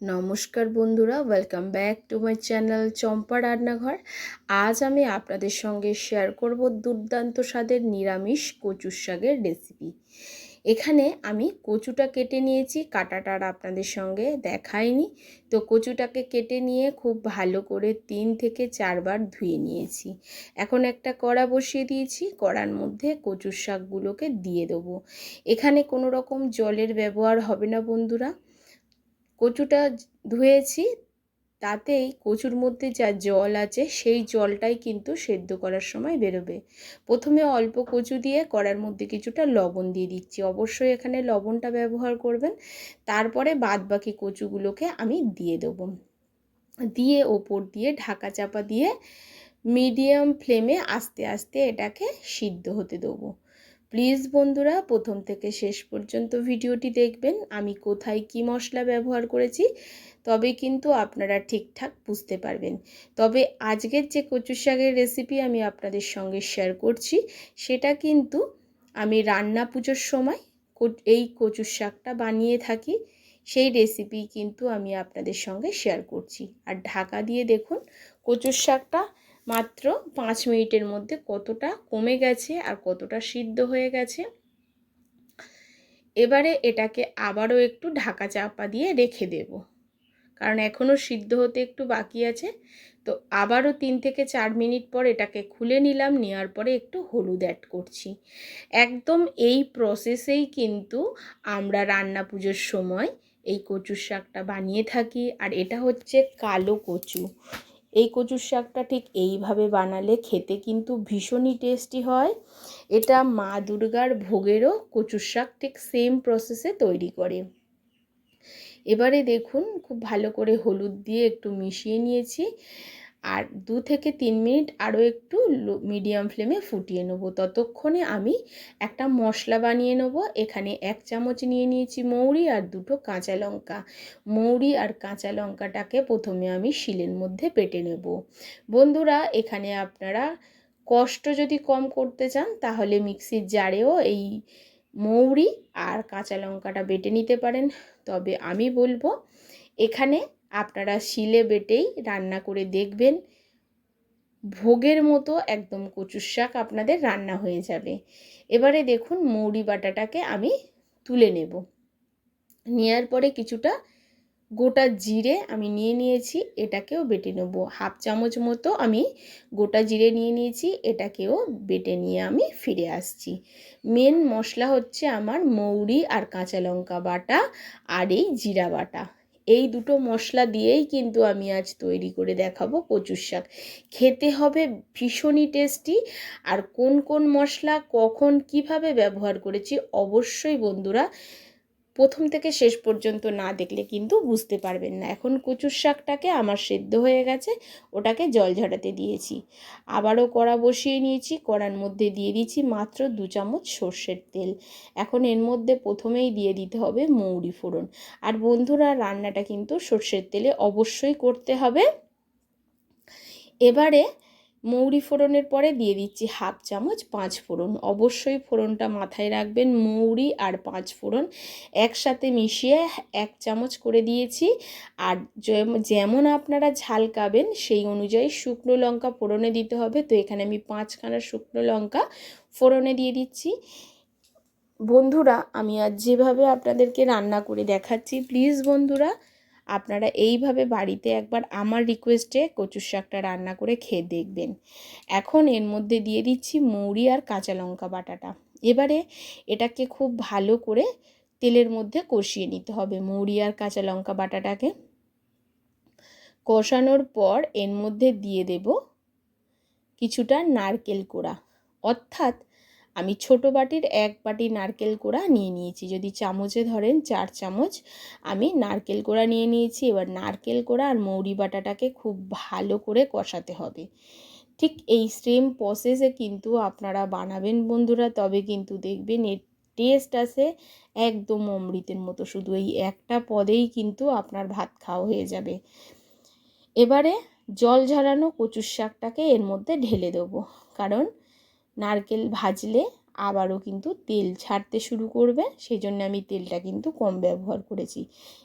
নমস্কার বন্ধুরা welcome back to my channel Champa Rannaghar. আজ আমি আপনাদের সঙ্গে শেয়ার করব দুর্দান্ত স্বাদের নিরামিষ কচুর শাকের রেসিপি এখানে আমি কচুটা কেটে নিয়েছি, কাটাটা আর আপনাদের সঙ্গে দেখাইনি। তো কচুটাকে কেটে নিয়ে খুব ভালো করে তিন থেকে চারবার ধুয়ে নিয়েছি। এখন একটা কড়া বসিয়ে দিয়েছি, কড়ার মধ্যে কচুর শাকগুলোকে দিয়ে দেবো। এখানে কোনো রকম জলের ব্যবহার হবে না বন্ধুরা। কচুটা ধুয়েছি, তাতেই কচুর মধ্যে যা জল আছে, সেই জলটাই কিন্তু সেদ্ধ করার সময় বেরোবে। প্রথমে অল্প কচু দিয়ে কড়ার মধ্যে কিছুটা লবণ দিয়ে দিচ্ছি। অবশ্যই এখানে লবণটা ব্যবহার করবেন। তারপরে বাদ বাকি কচুগুলোকে আমি দিয়ে দেবো। দিয়ে ওপর দিয়ে ঢাকা চাপা দিয়ে মিডিয়াম ফ্লেমে আস্তে আস্তে এটাকে সিদ্ধ হতে দেবো। প্লিজ বন্ধুরা, প্রথম থেকে শেষ পর্যন্ত ভিডিওটি দেখবেন। আমি কোথায় কি মশলা ব্যবহার করেছি, তবে কিন্তু আপনারা ঠিকঠাক বুঝতে পারবেন। তবে আজকের যে কচু শাকের রেসিপি আমি আপনাদের সঙ্গে শেয়ার করছি, সেটা কিন্তু আমি রান্না পুজোর সময় এই কচু শাকটা বানিয়ে থাকি, সেই রেসিপি কিন্তু আমি আপনাদের সঙ্গে শেয়ার করছি। আর ঢাকা দিয়ে দেখুন, কচুর শাকটা মাত্র পাঁচ মিনিটের মধ্যে কতটা কমে গেছে আর কতটা সিদ্ধ হয়ে গেছে। এবারে এটাকে আবারও একটু ঢাকা চাপা দিয়ে রেখে দেব। কারণ এখনও সিদ্ধ হতে একটু বাকি আছে। তো আবারও তিন থেকে চার মিনিট পর এটাকে খুলে নিলাম, নেওয়ার পরে একটু হলুদ অ্যাড করছি। একদম এই প্রসেসেই কিন্তু আমরা রান্না পুজোর সময় এই কচুর শাকটা বানিয়ে থাকি। আর এটা হচ্ছে কালো কচু। এই কচুর শাকটা ঠিক এইভাবে বানালে খেতে কিন্তু ভীষণই টেস্টি হয়। এটা মা দুর্গার ভোগেরও কচুর শাক ঠিক সেম প্রসেসে তৈরি করে। এবারে দেখুন, খুব ভালো করে হলুদ দিয়ে একটু মিশিয়ে নিয়েছি। আর দু থেকে তিন মিনিট আরও একটু মিডিয়াম ফ্লেমে ফুটিয়ে নেব। ততক্ষণে আমি একটা মশলা বানিয়ে নেব। এখানে এক চামচ নিয়ে নিয়েছি মৌরি আর দুটো কাঁচা লঙ্কা। মৌরি আর কাঁচা লঙ্কাটাকে প্রথমে আমি শিলের মধ্যে পেটে নেব। বন্ধুরা, এখানে আপনারা কষ্ট যদি কম করতে চান, তাহলে মিক্সির জারেও এই মৌরি আর কাঁচা লঙ্কাটা বেটে নিতে পারেন। তবে আমি বলব, এখানে আপনারা শিলে বেটেই রান্না করে দেখবেন। ভোগের মতো একদম কচুর শাক আপনাদের রান্না হয়ে যাবে। এবারে দেখুন মৌরি বাটাটাকে আমি তুলে নেব। নেওয়ার পরে কিছুটা গোটা জিরে আমি নিয়ে নিয়েছি, এটাকেও বেটে নেব। হাফ চামচ মতো আমি গোটা জিরে নিয়ে নিয়েছি, এটাকেও বেটে নিয়ে আমি ফিরে আসছি। মেন মশলা হচ্ছে আমার মৌরি আর কাঁচা লঙ্কা বাটা আর এই জিরা বাটা। এই দুটো মশলা দিয়েই কিন্তু আমি আজ তৈরি করে দেখাবো কচুর শাক। খেতে হবে ভীষণই টেস্টি আর কোন কোন মশলা কখন কীভাবে ব্যবহার করেছি অবশ্যই বন্ধুরা প্রথম থেকে শেষ পর্যন্ত না দেখলে কিন্তু বুঝতে পারবেন না। এখন কচুর শাকটাকে আমার সেদ্ধ হয়ে গেছে, ওটাকে জল ঝরাতে দিয়েছি। আবারও কড়া বসিয়ে নিয়েছি, কড়ার মধ্যে দিয়ে দিয়েছি মাত্র দু চামচ সর্ষের তেল। এখন এর মধ্যে প্রথমেই দিয়ে দিতে হবে মৌরি ফোড়ন। আর বন্ধুরা, রান্নাটা কিন্তু সর্ষের তেলে অবশ্যই করতে হবে। এবারে মৌরি ফোড়নের পরে দিয়ে দিচ্ছি হাফ চামচ পাঁচ ফোড়ন। অবশ্যই ফোড়নটা মাথায় রাখবেন, মৌরি আর পাঁচ ফোড়ন একসাথে মিশিয়ে এক চামচ করে দিয়েছি। আর যেমন আপনারা ঝাল খাবেন, সেই অনুযায়ী শুকনো লঙ্কা ফোড়নে দিতে হবে। তো এখানে আমি পাঁচখানা শুকনো লঙ্কা ফোড়নে দিয়ে দিচ্ছি। বন্ধুরা, আমি আজ যেভাবে আপনাদেরকে রান্না করে দেখাচ্ছি, প্লিজ বন্ধুরা আপনারা এইভাবে বাড়িতে একবার আমার রিকোয়েস্টে কচুর শাকটা রান্না করে খেয়ে দেখবেন। এখন এর মধ্যে দিয়ে দিচ্ছি মৌরি আর কাঁচা লঙ্কা বাটাটা। এবারে এটাকে খুব ভালো করে তেলের মধ্যে কষিয়ে নিতে হবে মৌরি আর কাঁচা লঙ্কা বাটাটাকে। কষানোর পর এর মধ্যে দিয়ে দেব কিছুটা নারকেল কোড়া। অর্থাৎ আমি ছোট বাটির এক বাটি নারকেল কোড়া নিয়ে নিয়েছি। যদি চামচে ধরেন চার চামচ, আমি নারকেল কোড়া নিয়ে নিয়েছি। এবার নারকেল কোড়া আর মৌরি বাটাটাকে খুব ভালো করে কষাতে হবে। ঠিক এই সেম প্রসেসে কিন্তু আপনারা বানাবেন বন্ধুরা। তবে কিন্তু দেখবেন এর টেস্ট আছে একদম অমৃতের মতো। শুধু এই একটা পদেই কিন্তু আপনার ভাত খাওয়া হয়ে যাবে। এবারে জল ঝরানো কচুর শাকটাকে এর মধ্যে ঢেলে দেবো। কারণ নারকেল ভাজলে আবারও কিন্তু তেল ছাড়তে শুরু করবে সেই জন্য আমি তেলটা কিন্তু কম ব্যবহার করেছি।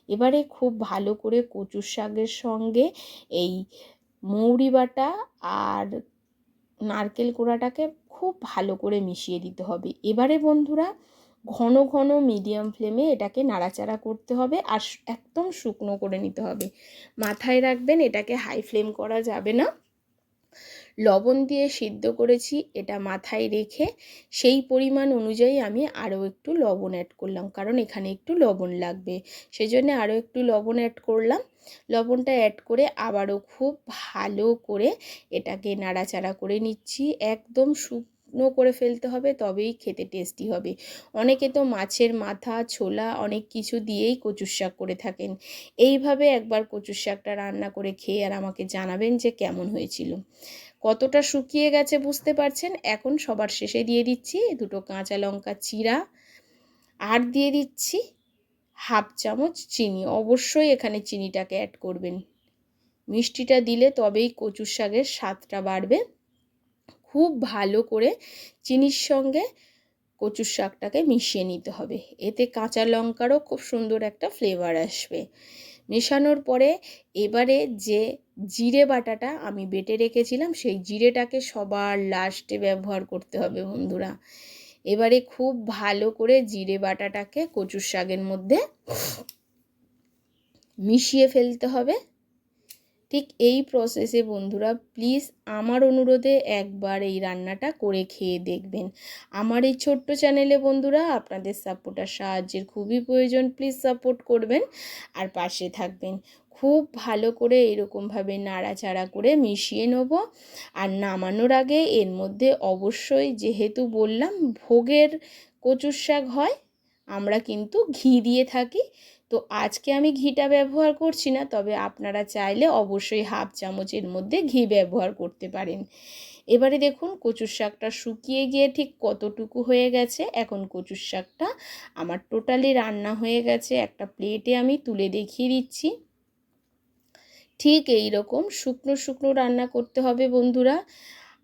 এবারে খুব ভালো করে কচুর শাকের সঙ্গে এই মৌরি বাটা আর নারকেল কোড়াটাকে খুব ভালো করে মিশিয়ে দিতে হবে। এবারে বন্ধুরা, ঘন ঘন মিডিয়াম ফ্লেমে এটাকে নাড়াচাড়া করতে হবে আর একদম শুকনো করে নিতে হবে। মাথায় রাখবেন, এটাকে হাই ফ্লেম করা যাবে না। লবণ দিয়ে সিদ্ধ করেছি, এটা মাথায় রেখে সেই পরিমাণ অনুযায়ী আমি আরও একটু লবণ অ্যাড করলাম, কারণ এখানে একটু লবণ লাগবে। সেই জন্য আরও একটু লবণ অ্যাড করলাম। লবণটা অ্যাড করে আবারও খুব ভালো করে এটাকে নাড়াচাড়া করে নিচ্ছি। একদম শুকনো করে ফেলতে হবে, তবেই খেতে টেস্টি হবে। অনেকে তো মাছের মাথা, ছোলা অনেক কিছু দিয়েই কচুর শাক করে থাকেন। এইভাবে একবার কচুর শাকটা রান্না করে খেয়ে আর আমাকে জানাবেন যে কেমন হয়েছিল। কতটা শুকিয়ে গেছে বুঝতে পারছেন? এখন সবার শেষে দিয়ে দিচ্ছি দুটো কাঁচা লঙ্কা চিরা আর দিয়ে দিচ্ছি হাফ চামচ চিনি। অবশ্যই এখানে চিনিটাকে অ্যাড করবেন। মিষ্টিটা দিলে তবেই কচুর শাকের স্বাদটা বাড়বে। খুব ভালো করে চিনির সঙ্গে কচুর শাকটাকে মিশিয়ে নিতে হবে। এতে কাঁচা লঙ্কারও খুব সুন্দর একটা ফ্লেভার আসবে। মেশানোর পরে এবারে যে জিরে বাটাটা আমি বেটে রেখেছিলাম, সেই জিরেটাকে সবার লাস্টে ব্যবহার করতে হবে বন্ধুরা। এবারে খুব ভালো করে জিরে বাটাটাকে কচুর শাকের মধ্যে মিশিয়ে ফেলতে হবে। ঠিক এই প্রসেসে বন্ধুরা প্লিজ আমার অনুরোধে একবার এই রান্নাটা করে খেয়ে দেখবেন। আমার এই ছোট্ট চ্যানেলে বন্ধুরা, আপনাদের সাপোর্ট আর সাহায্যের খুবই প্রয়োজন প্লিজ সাপোর্ট করবেন আর পাশে থাকবেন। খুব ভালো করে এরকমভাবে নাড়াচাড়া করে মিশিয়ে নেব। আর নামানোর আগে এর মধ্যে অবশ্যই যেহেতু বললাম ভোগের কচুর শাক হয়, আমরা কিন্তু ঘি দিয়ে থাকি। তো আজকে আমি ঘিটা ব্যবহার করছি না, তবে আপনারা চাইলে অবশ্যই হাফ চামচের মধ্যে ঘি ব্যবহার করতে পারেন। এবারে দেখুন কচুর শাকটা শুকিয়ে গিয়ে ঠিক কতটুকু হয়ে গেছে। এখন কচুর শাকটা আমার টোটালি রান্না হয়ে গেছে। একটা প্লেটে আমি তুলে দেখিয়ে দিচ্ছি। ঠিক এই রকম শুকনো শুকনো রান্না করতে হবে বন্ধুরা।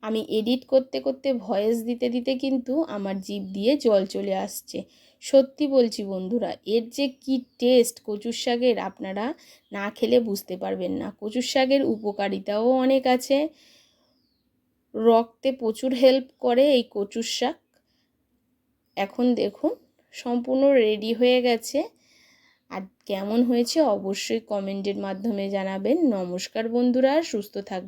আমি এডিট করতে করতে ভয়েস দিতে দিতে কিন্তু আমার জিভ দিয়ে জল চলে আসছে। সত্যি বলছি বন্ধুরা, এর যে কি টেস্ট কচুর শাকের আপনারা না খেলে বুঝতে পারবেন না। কচুর শাকের উপকারিতাও অনেক আছে। রক্তে প্রচুর হেল্প করে এই কচুর শাক। এখন দেখুন, সম্পূর্ণ রেডি হয়ে গেছে। আর কেমন হয়েছে অবশ্যই কমেন্টের মাধ্যমে জানাবেন। নমস্কার বন্ধুরা সুস্থ থাকবেন।